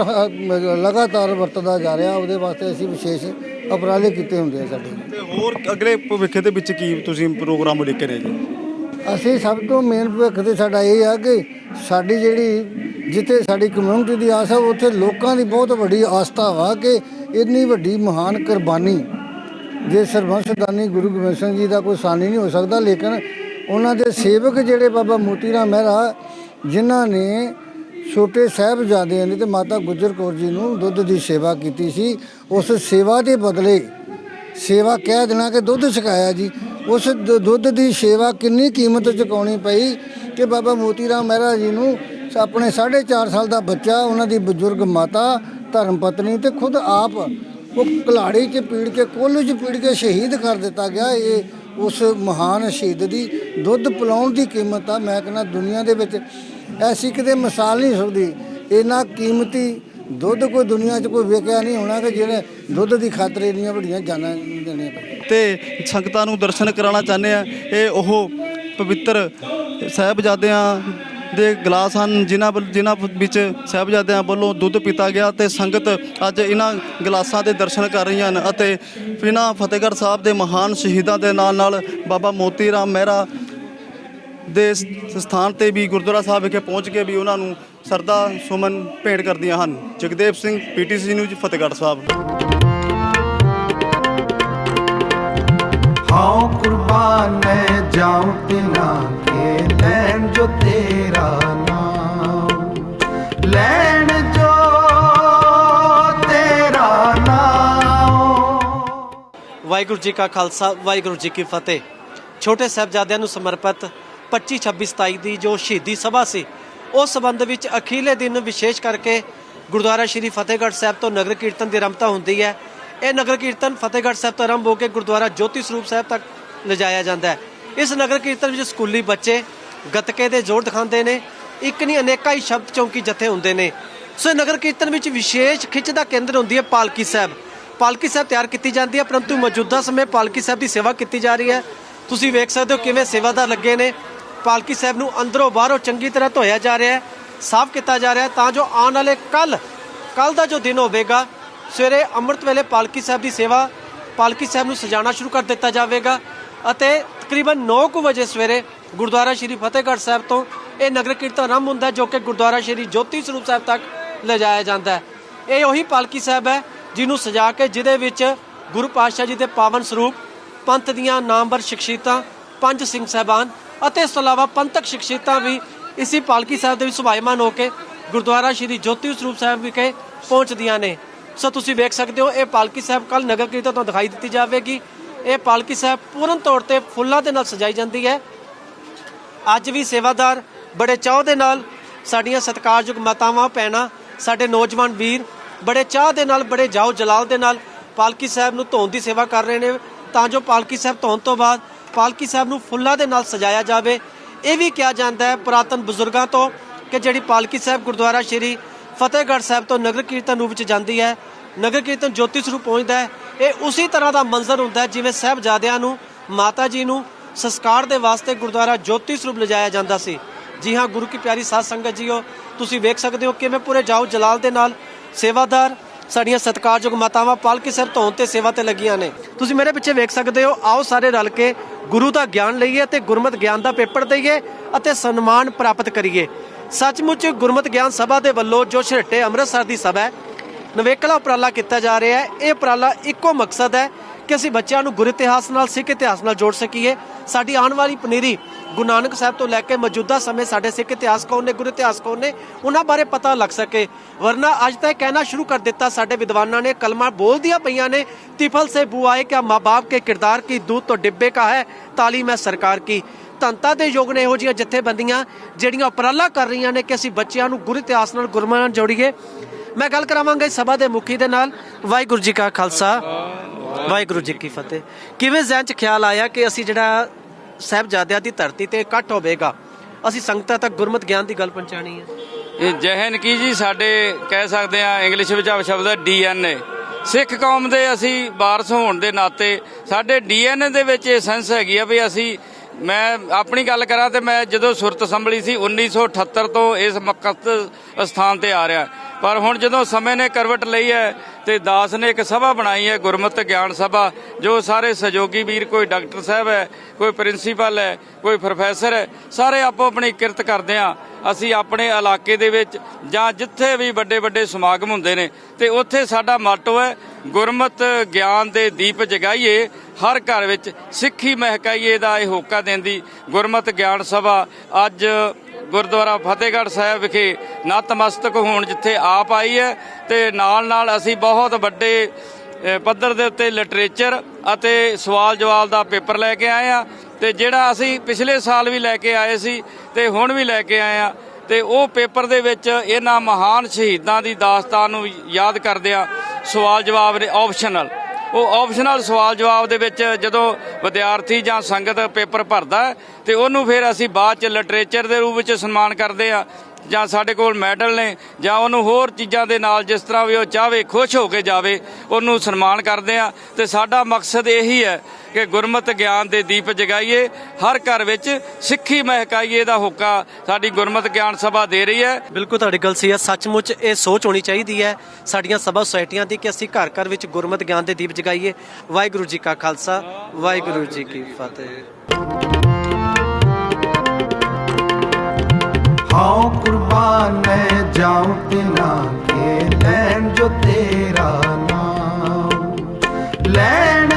[SPEAKER 8] ਲਗਾਤਾਰ ਵਰਤਦਾ ਜਾ ਰਿਹਾ, ਉਹਦੇ ਵਾਸਤੇ ਅਸੀਂ ਵਿਸ਼ੇਸ਼ ਉਪਰਾਲੇ ਕੀਤੇ ਹੁੰਦੇ ਆ ਸਾਡੇ।
[SPEAKER 7] ਹੋਰ ਅਗਲੇ ਭਵਿੱਖ ਦੇ ਵਿੱਚ ਕੀ ਤੁਸੀਂ ਪ੍ਰੋਗਰਾਮ ਲਿਖੇ ਰਹੇ ਜੀ?
[SPEAKER 8] ਅਸੀਂ ਸਭ ਤੋਂ ਮੇਨ ਭਵਿੱਖ ਤੇ ਸਾਡਾ ਇਹ ਆ ਕਿ ਸਾਡੀ ਜਿਹੜੀ ਜਿੱਥੇ ਸਾਡੀ ਕਮਿਊਨਿਟੀ ਦੀ ਆਸ ਆ, ਉੱਥੇ ਲੋਕਾਂ ਦੀ ਬਹੁਤ ਵੱਡੀ ਆਸਥਾ ਵਾ ਕਿ ਇੰਨੀ ਵੱਡੀ ਮਹਾਨ ਕੁਰਬਾਨੀ, ਜੇ ਸਰਬੰਸਦਾਨੀ ਗੁਰੂ ਗੋਬਿੰਦ ਸਿੰਘ ਜੀ ਦਾ ਕੋਈ ਸਾਨੀ ਨਹੀਂ ਹੋ ਸਕਦਾ, ਲੇਕਿਨ ਉਹਨਾਂ ਦੇ ਸੇਵਕ ਜਿਹੜੇ ਬਾਬਾ ਮੋਤੀ ਰਾਮ ਮਹਿਰਾ, ਜਿਨ੍ਹਾਂ ਨੇ ਛੋਟੇ ਸਾਹਿਬਜ਼ਾਦਿਆਂ ਨੇ ਤੇ ਮਾਤਾ ਗੁਜਰ ਕੌਰ ਜੀ ਨੂੰ ਦੁੱਧ ਦੀ ਸੇਵਾ ਕੀਤੀ ਸੀ, ਉਸ ਸੇਵਾ ਦੇ ਬਦਲੇ ਸੇਵਾ ਕਹਿ ਦੇਣਾ ਕਿ ਦੁੱਧ ਛਕਾਇਆ ਜੀ। ਉਸ ਦ- ਦੁੱਧ ਦੀ ਸੇਵਾ ਕਿੰਨੀ ਕੀਮਤ ਚੁਕਾਉਣੀ ਪਈ ਕਿ ਬਾਬਾ ਮੋਤੀ ਰਾਮ ਮਹਿਰਾ ਜੀ ਨੂੰ ਸ- ਆਪਣੇ 4.5 ਸਾਲ ਦਾ ਬੱਚਾ, ਉਹਨਾਂ ਦੀ ਬਜ਼ੁਰਗ ਮਾਤਾ, ਧਰਮ ਪਤਨੀ ਤੇ ਖੁਦ ਆਪ ਉਹ ਕਲਾੜੀ 'ਚ ਪੀੜ ਕੇ ਕੋਲੂ 'ਚ ਪੀੜ ਕੇ ਸ਼ਹੀਦ ਕਰ ਦਿੱਤਾ ਗਿਆ। ਇਹ ਉਸ ਮਹਾਨ ਸ਼ਹੀਦ ਦੀ ਦੁੱਧ ਪਿਲਾਉਣ ਦੀ ਕੀਮਤ ਆ। ਮੈਂ ਕਹਿੰਦਾ ਦੁਨੀਆ ਦੇ ਵਿੱਚ ਐਸੀ ਕਿਤੇ ਮਿਸਾਲ ਨਹੀਂ ਸਕਦੀ ਇਹਨਾਂ ਕੀਮਤੀ ਦੁੱਧ ਕੋਈ ਦੁਨੀਆ 'ਚ ਕੋਈ ਵੇਖਿਆ ਨਹੀਂ ਹੋਣਾ ਕਿ ਜਿਹੜੇ ਦੁੱਧ ਦੀ ਖਾਤਰ ਇੰਨੀਆਂ ਵੱਡੀਆਂ ਜਾਨਾਂ ਦੇਣੀਆਂ ਪਈਆਂ
[SPEAKER 7] ਤੇ ਸੰਗਤਾਂ ਨੂੰ ਦਰਸ਼ਨ ਕਰਾਉਣਾ ਚਾਹੁੰਦੇ ਆ। ਇਹ ਉਹ ਪਵਿੱਤਰ ਸਾਹਿਬਜ਼ਾਦਿਆਂ ਦੇ ਗਲਾਸ ਹਨ, ਜਿਨ੍ਹਾਂ ਵੱਲ- ਜਿਨ੍ਹਾਂ ਵਿੱਚ ਸਾਹਿਬਜ਼ਾਦਿਆਂ ਵੱਲੋਂ ਦੁੱਧ ਪੀਤਾ ਗਿਆ ਤੇ ਸੰਗਤ ਅੱਜ ਇਹਨਾਂ ਗਲਾਸਾਂ ਦੇ ਦਰਸ਼ਨ ਕਰ ਰਹੀਆਂ ਹਨ ਅਤੇ ਇਹਨਾਂ ਫਤਿਹਗੜ੍ਹ ਸਾਹਿਬ ਦੇ ਮਹਾਨ ਸ਼ਹੀਦਾਂ ਦੇ ਨਾਲ ਨਾਲ ਬਾਬਾ ਮੋਤੀ ਰਾਮ ਮਹਿਰਾ ਦੇ ਸਥਾਨ ਤੇ ਵੀ ਗੁਰਦੁਆਰਾ ਸਾਹਿਬ ਵਿਖੇ ਪਹੁੰਚ ਕੇ ਵੀ ਉਹਨਾਂ ਨੂੰ ਸਰਦਾ ਸੁਮਨ ਭੇਂਟ ਕਰਦੀਆਂ ਹਨ। Jagdev
[SPEAKER 2] Singh PTC news Fatehgarh Sahib. How ਕੁਰਬਾਨ ਮੈਂ ਜਾਉ ਤਿਨਾ ਕੇ ਲੈਣ ਜੋ ਤੇਰਾ
[SPEAKER 1] ਵਾਹਿਗੁਰੂ ਜੀ ਕਾ ਖਾਲਸਾ ਵਾਹਿਗੁਰੂ ਜੀ ਕੀ ਫਤਿਹ। ਛੋਟੇ ਸਾਹਿਬਜ਼ਾਦਿਆਂ ਨੂੰ ਸਮਰਪਿਤ 25 26 27 ਦੀ ਜੋ ਸ਼ਹੀਦੀ ਸਭਾ ਸੀ ਉਸ ਸੰਬੰਧ ਵਿੱਚ ਅਖੀਲੇ ਦਿਨ ਵਿਸ਼ੇਸ਼ ਕਰਕੇ ਗੁਰਦੁਆਰਾ ਸ਼੍ਰੀ ਫਤਿਹਗੜ੍ਹ ਸਾਹਿਬ ਤੋਂ ਨਗਰ ਕੀਰਤਨ ਦੀ ਆਰੰਭਤਾ ਹੁੰਦੀ ਹੈ। ਇਹ ਨਗਰ ਕੀਰਤਨ ਫਤਿਹਗੜ੍ਹ ਸਾਹਿਬ ਤੋਂ ਆਰੰਭ ਹੋ ਕੇ ਗੁਰਦੁਆਰਾ ਜੋਤੀ ਸਰੂਪ ਸਾਹਿਬ ਤੱਕ ਲਿਜਾਇਆ ਜਾਂਦਾ ਹੈ। ਇਸ ਨਗਰ ਕੀਰਤਨ ਵਿੱਚ ਸਕੂਲੀ ਬੱਚੇ ਗੱਤਕੇ ਦੇ ਜ਼ੋਰ ਦਿਖਾਉਂਦੇ ਨੇ, ਇੱਕ ਨਹੀਂ ਅਨੇਕਾਂ ਹੀ ਸ਼ਬਦ ਚੌਂਕੀ ਜਥੇ ਹੁੰਦੇ ਨੇ। ਸੋ ਇਹ ਨਗਰ ਕੀਰਤਨ ਵਿੱਚ ਵਿਸ਼ੇਸ਼ ਖਿੱਚ ਦਾ ਕੇਂਦਰ ਹੁੰਦੀ ਹੈ ਪਾਲਕੀ ਸਾਹਿਬ। ਪਾਲਕੀ ਸਾਹਿਬ ਤਿਆਰ ਕੀਤੀ ਜਾਂਦੀ ਹੈ, ਪਰੰਤੂ ਮੌਜੂਦਾ ਸਮੇਂ ਪਾਲਕੀ ਸਾਹਿਬ ਦੀ ਸੇਵਾ ਕੀਤੀ ਜਾ ਰਹੀ ਹੈ। ਤੁਸੀਂ ਵੇਖ ਸਕਦੇ ਹੋ ਕਿਵੇਂ ਸੇਵਾਦਾਰ ਲੱਗੇ ਨੇ। ਪਾਲਕੀ ਸਾਹਿਬ ਨੂੰ ਅੰਦਰੋਂ ਬਾਹਰੋਂ ਚੰਗੀ ਤਰ੍ਹਾਂ ਧੋਇਆ ਜਾ ਰਿਹਾ ਹੈ, ਸਾਫ਼ ਕੀਤਾ ਜਾ ਰਿਹਾ ਤਾਂ ਜੋ ਆਉਣ ਵਾਲੇ ਕੱਲ ਕੱਲ ਦਾ ਜੋ ਦਿਨ ਹੋਵੇਗਾ, ਸਵੇਰੇ ਅੰਮ੍ਰਿਤ ਵੇਲੇ ਪਾਲਕੀ ਸਾਹਿਬ ਦੀ ਸੇਵਾ ਪਾਲਕੀ ਸਾਹਿਬ ਨੂੰ ਸਜਾਉਣਾ ਸ਼ੁਰੂ ਕਰ ਦਿੱਤਾ ਜਾਵੇਗਾ ਅਤੇ ਤਕਰੀਬਨ 9:00 ਵਜੇ ਸਵੇਰੇ ਗੁਰਦੁਆਰਾ ਸ਼੍ਰੀ ਫਤਿਹਗੜ੍ਹ ਸਾਹਿਬ ਤੋਂ ਇਹ ਨਗਰ ਕੀਰਤਨ ਆਰੰਭ ਹੁੰਦਾ ਹੈ, ਜੋ ਕਿ ਗੁਰਦੁਆਰਾ ਸ਼੍ਰੀ ਜੋਤੀ ਸਰੂਪ ਸਾਹਿਬ ਤੱਕ ਲਿਜਾਇਆ ਜਾਂਦਾ ਹੈ। ਇਹ ਉਹੀ ਪਾਲਕੀ ਸਾਹਿਬ ਹੈ, ਜਿਹਨੂੰ ਸਜਾ ਕੇ ਜਿਹਦੇ ਵਿੱਚ ਗੁਰੂ ਪਾਤਸ਼ਾਹ ਜੀ ਦੇ ਪਾਵਨ ਸਰੂਪ, ਪੰਥ ਦੀਆਂ ਨਾਮਵਰ ਸ਼ਖਸੀਅਤਾਂ, ਪੰਜ ਸਿੰਘ ਸਾਹਿਬਾਨ ਅਤੇ ਇਸ ਤੋਂ ਇਲਾਵਾ ਪੰਥਕ ਸ਼ਖਸੀਅਤਾਂ ਵੀ ਇਸੇ ਪਾਲਕੀ ਸਾਹਿਬ ਦੇ ਵਿੱਚ ਸੁਭਾਈਮਾਨ ਹੋ ਕੇ ਗੁਰਦੁਆਰਾ ਸ਼੍ਰੀ ਜੋਤੀ ਸਰੂਪ ਸਾਹਿਬ ਵਿਖੇ ਪਹੁੰਚਦੀਆਂ ਨੇ। ਸੋ ਤੁਸੀਂ ਵੇਖ ਸਕਦੇ ਹੋ, ਇਹ ਪਾਲਕੀ ਸਾਹਿਬ ਕੱਲ ਨਗਰ ਕੀਰਤਨ ਤੋਂ ਦਿਖਾਈ ਦਿੱਤੀ ਜਾਵੇਗੀ। ਇਹ ਪਾਲਕੀ ਸਾਹਿਬ ਪੂਰਨ ਤੌਰ ਤੇ ਫੁੱਲਾਂ ਦੇ ਨਾਲ ਸਜਾਈ ਜਾਂਦੀ ਹੈ। ਅੱਜ ਵੀ ਸੇਵਾਦਾਰ ਬੜੇ ਚਾਅ ਦੇ ਨਾਲ ਸਾਡੀਆਂ ਸਤਿਕਾਰਯੋਗ ਮਾਤਾਵਾਂ, ਭੈਣਾਂ, ਸਾਡੇ ਨੌਜਵਾਨ ਵੀਰ ਬੜੇ ਚਾਹ ਦੇ ਨਾਲ, ਬੜੇ ਜਾਓ ਜਲਾਲ ਦੇ ਨਾਲ ਪਾਲਕੀ ਸਾਹਿਬ ਨੂੰ ਧੋਣ ਦੀ ਸੇਵਾ ਕਰ ਰਹੇ ਨੇ। ਤਾਂ ਜੋ ਪਾਲਕੀ ਸਾਹਿਬ ਧੋਣ ਤੋਂ ਬਾਅਦ ਪਾਲਕੀ ਸਾਹਿਬ ਨੂੰ ਫੁੱਲਾਂ ਦੇ ਨਾਲ ਸਜਾਇਆ ਜਾਵੇ, ਇਹ ਵੀ ਕਿਹਾ ਜਾਂਦਾ ਹੈ ਪੁਰਾਤਨ ਬਜ਼ੁਰਗਾਂ ਤੋਂ ਕਿ ਜਿਹੜੀ ਪਾਲਕੀ ਸਾਹਿਬ ਗੁਰਦੁਆਰਾ ਸ਼੍ਰੀ ਫਤਿਹਗੜ੍ਹ ਸਾਹਿਬ ਤੋਂ ਨਗਰ ਕੀਰਤਨ ਰੂਪ ਵਿੱਚ ਜਾਂਦੀ ਹੈ, ਨਗਰ ਕੀਰਤਨ ਜੋਤੀ ਸਰੂਪ ਪਹੁੰਚਦਾ ਹੈ, ਇਹ ਉਸੇ ਤਰ੍ਹਾਂ ਦਾ ਮੰਜ਼ਰ ਹੁੰਦਾ ਹੈ ਜਿਵੇਂ ਸਾਹਿਬਜ਼ਾਦਿਆਂ ਨੂੰ, ਮਾਤਾ ਜੀ ਨੂੰ ਸੰਸਕਾਰ ਦੇ ਵਾਸਤੇ ਗੁਰਦੁਆਰਾ ਜੋਤੀ ਸਰੂਪ ਲਿਜਾਇਆ ਜਾਂਦਾ ਸੀ। ਜੀ ਹਾਂ, ਗੁਰੂ ਕੀ ਪਿਆਰੀ ਸਾਧ ਸੰਗਤ ਜੀਓ, ਤੁਸੀਂ ਵੇਖ ਸਕਦੇ ਹੋ ਕਿਵੇਂ ਪੂਰੇ ਜਾਓ ਜਲਾਲ ਦੇ ਨਾਲ ਸੇਵਾਦਾਰ ਸਾਡੀਆਂ ਸਤਿਕਾਰਯੋਗ ਮਾਤਾਵਾਂ ਪਾਲਕੀ ਸਾਹਿਬ ਧੋਣ ਤੇ ਸੇਵਾ ਤੇ ਲੱਗੀਆਂ ਨੇ। ਤੁਸੀਂ ਮੇਰੇ ਪਿੱਛੇ ਵੇਖ ਸਕਦੇ ਹੋ, ਆਓ ਸਾਰੇ ਰਲ ਕੇ ਗੁਰੂ ਦਾ ਗਿਆਨ ਲਈਏ ਤੇ ਗੁਰਮਤ ਗਿਆਨ ਦਾ ਪੇਪਰ ਦਈਏ ਅਤੇ ਸਨਮਾਨ ਪ੍ਰਾਪਤ ਕਰੀਏ। ਸੱਚਮੁੱਚ ਗੁਰਮਤ ਗਿਆਨ ਸਭਾ ਦੇ ਵੱਲੋਂ ਜੋ ਛੇਟੇ ਅੰਮ੍ਰਿਤਸਰ ਦੀ ਸਭਾ ਹੈ, ਨਵੇਕਲਾ ਉਪਰਾਲਾ ਕੀਤਾ ਜਾ ਰਿਹਾ ਹੈ। ਇਹ ਉਪਰਾਲਾ ਇੱਕੋ ਮਕਸਦ ਹੈ ਕਿ ਅਸੀਂ ਬੱਚਿਆਂ ਨੂੰ ਗੁਰ ਇਤਿਹਾਸ ਨਾਲ, ਸਿੱਖ ਇਤਿਹਾਸ ਨਾਲ ਜੋੜ ਸਕੀਏ। ਸਾਡੀ ਆਉਣ ਵਾਲੀ ਪਨੀਰੀ ਗੁਰੂ ਨਾਨਕ ਸਾਹਿਬ ਤੋਂ ਲੈ ਕੇ ਮੌਜੂਦਾ ਸਮੇਂ ਸਾਡੇ ਸਿੱਖ ਇਤਿਹਾਸ ਕੌਣ ਨੇ, ਗੁਰ ਇਤਿਹਾਸ ਕੌਣ ਨੇ, ਉਹਨਾਂ ਬਾਰੇ ਪਤਾ ਲੱਗ ਸਕੇ। ਵਰਨਾ ਅੱਜ ਤੱਕ ਕਹਿਣਾ ਸ਼ੁਰੂ ਕਰ ਦਿੱਤਾ ਸਾਡੇ ਵਿਦਵਾਨਾਂ ਨੇ, ਕਲਮਾ ਬੋਲਦੀਆਂ ਪਈਆਂ ਨੇ, ਤਿਫਲ ਸੇ ਬੁਆਏ ਕਿ ਮਾਂ-ਬਾਪ ਕੇ ਕਿਰਦਾਰ ਕੀ, ਦੂਤ ਤੋਂ ਡਿੱਬੇ ਕਾ ਹੈ ਤਾਲੀਮ ਹੈ ਸਰਕਾਰ ਕੀ। ਧੰਤਾ ਦੇ ਯੋਗ ਨੇ ਇਹੋ ਜਿਹੀਆਂ ਜਥੇਬੰਦੀਆਂ ਜਿਹੜੀਆਂ ਉਪਰਾਲਾ ਕਰ ਰਹੀਆਂ ਨੇ ਕਿ ਅਸੀਂ ਬੱਚਿਆਂ ਨੂੰ ਗੁਰ ਇਤਿਹਾਸ ਨਾਲ ਗੁਰਮਤਿ ਨਾਲ ਜੋੜੀਏ। ਮੈਂ ਗੱਲ ਕਰਾਵਾਂਗਾ ਸਭਾ ਦੇ ਮੁਖੀ ਦੇ ਨਾਲ। ਵਾਹਿਗੁਰੂ ਜੀ ਕਾ ਖਾਲਸਾ, ਵਾਹਿਗੁਰੂ ਜੀ ਕੀ ਫਤਿਹ। ਕਿਵੇਂ ਜ਼ਿਹਨ 'ਚ ਖਿਆਲ ਆਇਆ ਕਿ ਅਸੀਂ ਜਿਹੜਾ ਸਾਹਿਬਜ਼ਾਦਿਆਂ ਦੀ ਧਰਤੀ ਤੇ ਇਕੱਠ ਹੋਵੇਗਾ। ਅਸੀਂ ਸੰਗਤਾਂ ਤੱਕ ਗੁਰਮਤਿ ਗਿਆਨ ਦੀ ਗੱਲ ਪਹੁੰਚਾਣੀ ਹੈ।
[SPEAKER 9] ਇਹ ਜਹਨ ਕੀ ਜੀ, ਸਾਡੇ ਕਹਿ ਸਕਦੇ ਆ ਇੰਗਲਿਸ਼ ਵਿੱਚ ਸ਼ਬਦ ਹੈ ਡੀਐਨਏ ਸਿੱਖ ਕੌਮ ਦੇ ਅਸੀਂ ਵਾਰਸ ਹੋਣ ਦੇ ਨਾਤੇ ਸਾਡੇ ਡੀਐਨਏ ਦੇ ਵਿੱਚ ਇਹ ਸੈਂਸ ਹੈਗੀ ਆ ਵੀ ਅਸੀਂ ਮੈਂ ਆਪਣੀ ਗੱਲ ਕਰਾਂ ਤੇ ਮੈਂ ਜਦੋਂ ਸੁਰਤ ਸੰਭਲੀ ਸੀ 1978 ਤੋਂ ਇਸ ਮਕਸਦ ਸਥਾਨ ਤੇ ਆ ਰਿਹਾ। ਪਰ ਹੁਣ ਜਦੋਂ ਸਮੇਂ ਨੇ ਕਰਵਟ ਲਈ ਹੈ ਤੇ ਦਾਸ ਨੇ ਇੱਕ ਸਭਾ ਬਣਾਈ ਹੈ, ਗੁਰਮਤਿ ਗਿਆਨ ਸਭਾ, ਜੋ ਸਾਰੇ ਸਹਿਯੋਗੀ ਵੀਰ, ਕੋਈ ਡਾਕਟਰ ਸਾਹਿਬ ਹੈ, ਕੋਈ ਪ੍ਰਿੰਸੀਪਲ ਹੈ, ਕੋਈ ਪ੍ਰੋਫੈਸਰ ਹੈ, ਸਾਰੇ ਆਪੋ ਆਪਣੀ ਕਿਰਤ ਕਰਦੇ ਆ ਅਸੀਂ ਆਪਣੇ ਇਲਾਕੇ ਦੇ ਵਿੱਚ ਜਾਂ ਜਿੱਥੇ ਵੀ ਵੱਡੇ ਵੱਡੇ ਸਮਾਗਮ ਹੁੰਦੇ ਨੇ ਤੇ ਉੱਥੇ ਸਾਡਾ ਮਾਟੋ ਹੈ, ਗੁਰਮਤ ਗਿਆਨ ਦੇ ਦੀਪ ਜਗਾਈਏ। ਹਰ ਘਰ ਵਿੱਚ ਸਿੱਖੀ ਮਹਿਕਾਈਏ ਦਾ ਇਹ ਹੋਕਾ ਦਿੰਦੀ ਗੁਰਮਤ ਗਿਆਨ ਸਭਾ ਅੱਜ ਗੁਰਦੁਆਰਾ ਫਤਿਹਗੜ੍ਹ ਸਾਹਿਬ ਵਿਖੇ ਨਤਮਸਤਕ ਹੋਣ ਜਿੱਥੇ ਆਪ ਆਈ ਹੈ ਤੇ ਨਾਲ ਨਾਲ ਅਸੀਂ ਬਹੁਤ ਵੱਡੇ ਪੱਧਰ ਦੇ ਉੱਤੇ ਲਿਟਰੇਚਰ ਅਤੇ ਸਵਾਲ ਜਵਾਬ ਦਾ ਪੇਪਰ ਲੈ ਕੇ ਆਏ ਆ ਤੇ ਜਿਹੜਾ ਅਸੀਂ ਪਿਛਲੇ ਸਾਲ ਵੀ ਲੈ ਕੇ ਆਏ ਸੀ ਤੇ ਹੁਣ ਵੀ ਲੈ ਕੇ ਆਏ ਆ ਤੇ ਉਹ ਪੇਪਰ ਦੇ ਵਿੱਚ ਇਹਨਾਂ ਮਹਾਨ ਸ਼ਹੀਦਾਂ ਦੀ ਦਾਸਤਾਨ ਨੂੰ ਯਾਦ ਕਰਦਿਆਂ ਸਵਾਲ ਜਵਾਬ ਨੇ ਆਪਸ਼ਨਲ ਉਹ ਆਪਸ਼ਨਲ ਸਵਾਲ ਜਵਾਬ ਦੇ ਵਿੱਚ ਜਦੋਂ ਵਿਦਿਆਰਥੀ ਜਾਂ ਸੰਗਤ ਪੇਪਰ ਭਰਦਾ ਹੈ, ਤੇ ਉਹਨੂੰ ਫਿਰ ਅਸੀਂ ਬਾਅਦ ਚ ਲਿਟਰੇਚਰ ਦੇ ਰੂਪ ਵਿੱਚ ਸਨਮਾਨ ਕਰਦੇ ਆ ਜਾਂ ਸਾਡੇ ਕੋਲ ਮੈਡਲ ਨੇ ਜਾਂ ਉਹਨੂੰ ਹੋਰ ਚੀਜ਼ਾਂ ਦੇ ਨਾਲ ਜਿਸ ਤਰ੍ਹਾਂ ਵੀ ਉਹ ਚਾਹਵੇ, ਖੁਸ਼ ਹੋ ਕੇ ਜਾਵੇ, ਉਹਨੂੰ ਸਨਮਾਨ ਕਰਦੇ ਆ ਤੇ ਸਾਡਾ ਮਕਸਦ ਇਹੀ ਹੈ ਕਿ ਗੁਰਮਤ ਗਿਆਨ ਦੇ ਦੀਪ ਜਗਾਈਏ। ਹਰ ਘਰ ਵਿੱਚ ਸਿੱਖੀ ਮਹਿਕਾਈਏ ਦਾ ਹੋਕਾ ਸਾਡੀ ਗੁਰਮਤ ਗਿਆਨ ਸਭਾ ਦੇ ਰਹੀ ਹੈ।
[SPEAKER 1] ਬਿਲਕੁਲ, ਤੁਹਾਡੀ ਗੱਲ ਸਹੀ ਹੈ। ਸੱਚਮੁੱਚ ਇਹ ਸੋਚ ਹੋਣੀ ਚਾਹੀਦੀ ਹੈ ਸਾਡੀਆਂ ਸਭਾ ਸੁਸਾਇਟੀਆਂ ਦੀ ਕਿ ਅਸੀਂ ਘਰ ਘਰ ਵਿੱਚ ਗੁਰਮਤਿ ਗਿਆਨ ਦੇ ਦੀਪ ਜਗਾਈਏ। ਵਾਹਿਗੁਰੂ ਜੀ ਕਾ ਖਾਲਸਾ, ਵਾਹਿਗੁਰੂ ਜੀ ਕੀ ਫਤਿਹ।
[SPEAKER 2] ਆਓ ਕੁਰਬਾਨ ਜਾਉ ਨਾ ਕੇ ਲੈਣ ਜੋ ਤੇਰਾ ਨਾਮ। ਲੈਣ